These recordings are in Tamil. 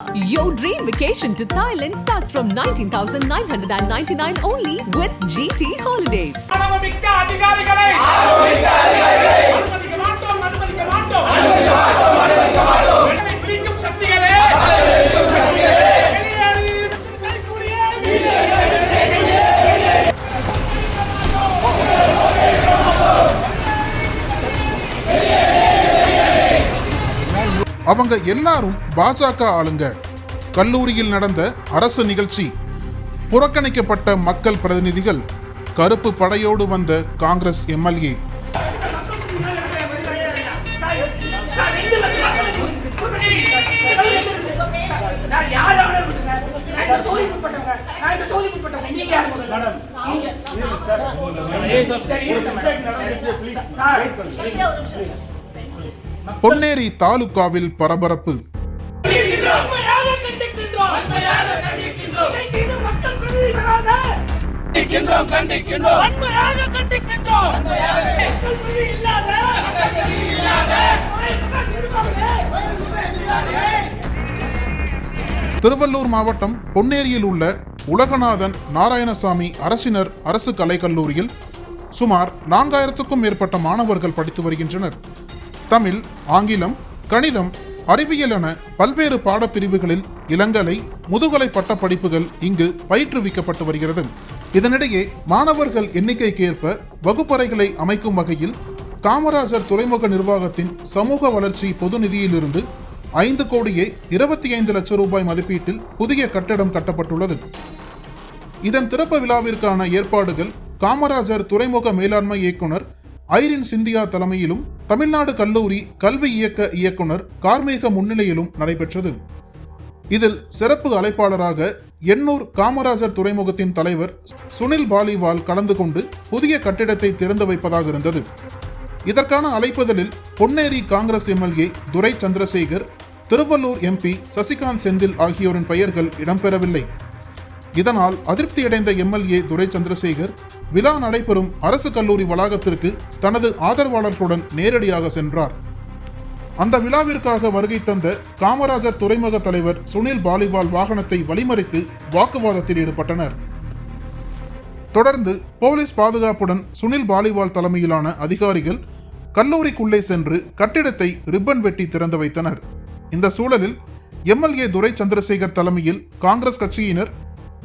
Your dream vacation to Thailand starts from 19,999 only with GT Holidays. ஆணவமிக்க அதிகாரிகளை அனுமதிக்க மாட்டோம் அனுமதிக்க மாட்டோம் அவங்க எல்லாரும் பாஜக ஆளுங்க கல்லூரியில் நடந்த அரசு நிகழ்ச்சி புறக்கணிக்கப்பட்ட மக்கள் பிரதிநிதிகள் கருப்பு படையோடு வந்த காங்கிரஸ் எம்எல்ஏ சார். பொன்னேரி தாலுகாவில் பரபரப்பு. திருவள்ளூர் மாவட்டம் பொன்னேரியில் உள்ள உலகநாதன் நாராயணசாமி அரசினர் அரசு கலைக்கல்லூரியில் சுமார் நான்காயிரத்துக்கும் மேற்பட்ட மாணவர்கள் படித்து வருகின்றனர். தமிழ் ஆங்கிலம் கணிதம் அறிவியல் என பல்வேறு பாடப்பிரிவுகளில் இளங்கலை முதுகலை பட்டப்படிப்புகள் இங்கு பயிற்றுவிக்கப்பட்டு வருகிறது. இதனிடையே மாணவர்கள் எண்ணிக்கைக்கு ஏற்ப வகுப்பறைகளை அமைக்கும் வகையில் காமராஜர் துறைமுக நிர்வாகத்தின் சமூக வளர்ச்சி பொது நிதியிலிருந்து ஐந்து கோடியே இருபத்தி ஐந்து லட்சம் ரூபாய் மதிப்பீட்டில் புதிய கட்டடம் கட்டப்பட்டுள்ளது. இதன் திறப்பு விழாவிற்கான ஏற்பாடுகள் காமராஜர் துறைமுக மேலாண்மை இயக்குனர் ஐரின் சிந்தியா தலைமையிலும் தமிழ்நாடு கல்லூரி கல்வி இயக்க இயக்குனர் கார்மேக முன்னிலையிலும் நடைபெற்றது. இதில் சிறப்பு அழைப்பாளராக எண்ணூர் காமராஜர் துறைமுகத்தின் தலைவர் சுனில் பாலிவால் கலந்து கொண்டு புதிய கட்டிடத்தை திறந்து வைப்பதாக இருந்தது. இதற்கான அழைப்புதலில் பொன்னேரி காங்கிரஸ் எம்எல்ஏ துரை சந்திரசேகர் திருவள்ளூர் எம்பி சசிகாந்த் செந்தில் ஆகியோரின் பெயர்கள் இடம்பெறவில்லை. இதனால் அதிருப்தியடைந்த எம்எல்ஏ துரை சந்திரசேகர் விழா நடைபெறும் அரசு கல்லூரி வளாகத்திற்கு தனது ஆதரவாளர்களுடன் நேரடியாக சென்றார். அந்த விழாவிற்காக வருகை தந்த காமராஜர் துறைமுக தலைவர் சுனில் பாலிவால் வாகனத்தை வழிமறித்து வாக்குவாதத்தில் ஈடுபட்டனர். தொடர்ந்து போலீஸ் பாதுகாப்புடன் சுனில் பாலிவால் தலைமையிலான அதிகாரிகள் கல்லூரிக்குள்ளே சென்று கட்டிடத்தை ரிப்பன் வெட்டி திறந்து வைத்தனர். இந்த சூழலில் எம்எல்ஏ துரை சந்திரசேகர் தலைமையில் காங்கிரஸ் கட்சியினர்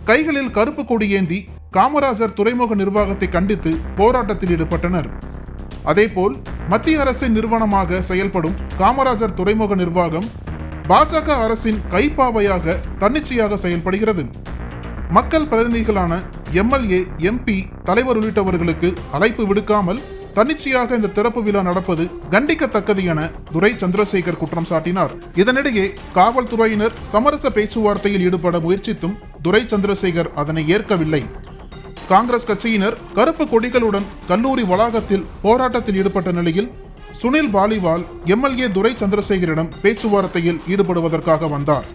கைகளில் கருப்பு கொடியேந்தி காமராஜர் துறைமுக நிர்வாகத்தை கண்டித்து போராட்டத்தில் ஈடுபட்டனர். அதேபோல் மத்திய அரசின் நிறுவனமாக செயல்படும் காமராஜர் துறைமுக நிர்வாகம் பாஜக அரசின் கைப்பாவையாக தன்னிச்சையாக செயல்படுகிறது. மக்கள் பிரதிநிதிகளான எம்எல்ஏ எம்பி தலைவர் உள்ளிட்டவர்களுக்கு அழைப்பு விடுக்காமல் தன்னிச்சையாக இந்த திறப்பு விழா நடப்பது கண்டிக்கத்தக்கது என துரை சந்திரசேகர் குற்றம் சாட்டினார். இதனிடையே காவல்துறையினர் சமரச பேச்சுவார்த்தையில் ஈடுபட முயற்சித்தும் துரை சந்திரசேகர் அதனை ஏற்கவில்லை. காங்கிரஸ் கட்சியினர் கருப்பு கொடிகளுடன் கல்லூரி வளாகத்தில் போராட்டத்தில் ஈடுபட்ட நிலையில் சுனில் பாலிவால் எம்எல்ஏ துரை சந்திரசேகரிடம் பேச்சுவார்த்தையில் ஈடுபடுவதற்காக வந்தார்.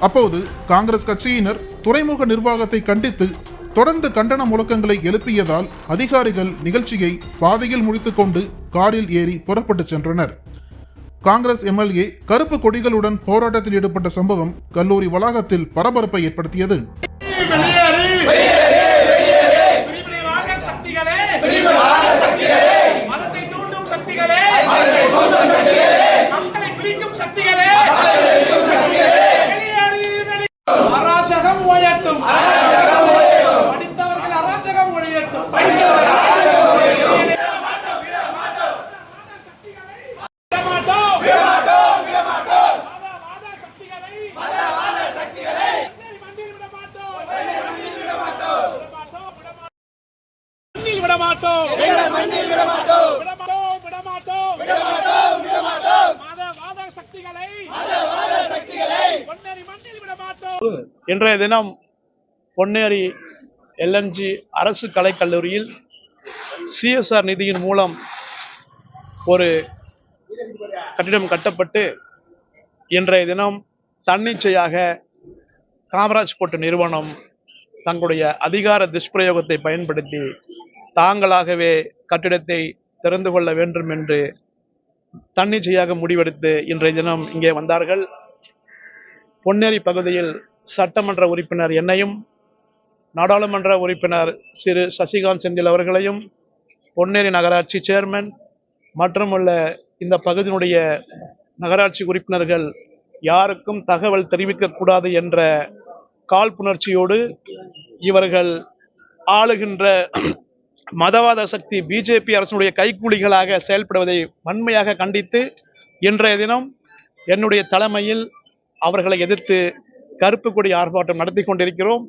அப்போது காங்கிரஸ் கட்சியினர் துறைமுக நிர்வாகத்தை கண்டித்து தொடர்ந்து கண்டன முழக்கங்களை எழுப்பியதால் அதிகாரிகள் நிகழ்ச்சியை பாதையில் முடித்துக்கொண்டு காரில் ஏறி புறப்பட்டுச் சென்றனர். காங்கிரஸ் எம்எல்ஏ கருப்பு கொடிகளுடன் போராட்டத்தில் ஈடுபட்ட சம்பவம் கல்லூரி வளாகத்தில் பரபரப்பை ஏற்படுத்தியது பிரிவினைவாத சக்திகளே மதத்தை தூண்டும் சக்திகளே மக்களை பிரிக்கும் சக்திகளே வெளியேறு, வெளி- அராஜகம் ஒழியட்டும் படித்தவர்கள் அராஜகம் ஒழியட்டும் விடமாட்டோம். விடமாட்டோம். விடமாட்டோம். விடமாட்டோம் விடமாட்டோம் சக்திகளை இன்றைய தினம் பொன்னேரி எல்என்ஜி அரசு கலைக்கல்லூரியில் சிஎஸ்ஆர் நிதியின் மூலம் ஒரு கட்டிடம் கட்டப்பட்டு இன்றைய தினம் தன்னிச்சையாக காமராஜ் கோட்டு நிறுவனம் தங்களுடைய அதிகார துஷ்பிரயோகத்தை பயன்படுத்தி தாங்களாகவே கட்டிடத்தை திறந்து கொள்ள வேண்டும் என்று தன்னிச்சையாக முடிவெடுத்து இன்றைய தினம் இங்கே வந்தார்கள். பொன்னேரி பகுதியில் சட்டமன்ற உறுப்பினர் என்னையும் நாடாளுமன்ற உறுப்பினர் சிறு சசிகாந்த் செந்தில் அவர்களையும் பொன்னேரி நகராட்சி சேர்மன் மற்றும் உள்ள இந்த பகுதியினுடைய நகராட்சி உறுப்பினர்கள் யாருக்கும் தகவல் தெரிவிக்கக்கூடாது என்ற காழ்ப்புணர்ச்சியோடு இவர்கள் ஆளுகின்ற மதவாத சக்தி பிஜேபி அரசுடைய கைக்கூலிகளாக செயல்படுவதை வன்மையாக கண்டித்து இன்றைய தினம் என்னுடைய தலைமையில் அவர்களை எதிர்த்து கருப்பு கொடி ஆர்ப்பாட்டம் நடத்தி கொண்டிருக்கிறோம்.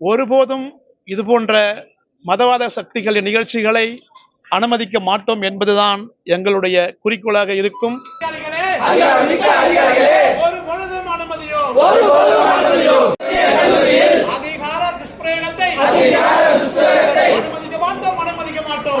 ஒருபோதும் இது போன்ற மதவாத சக்திகளின் நிகழ்ச்சிகளை அனுமதிக்க மாட்டோம் என்பதுதான் எங்களுடைய குறிக்கோளாக இருக்கும். அதிகாரிகளே! ஒரு பொழுதும் அனுமதியோ ஒரு பொழுதும் அனுமதியோ அதிகார துஷ்பிரயோகத்தை அனுமதிக்க மாட்டோம் அனுமதிக்க மாட்டோம்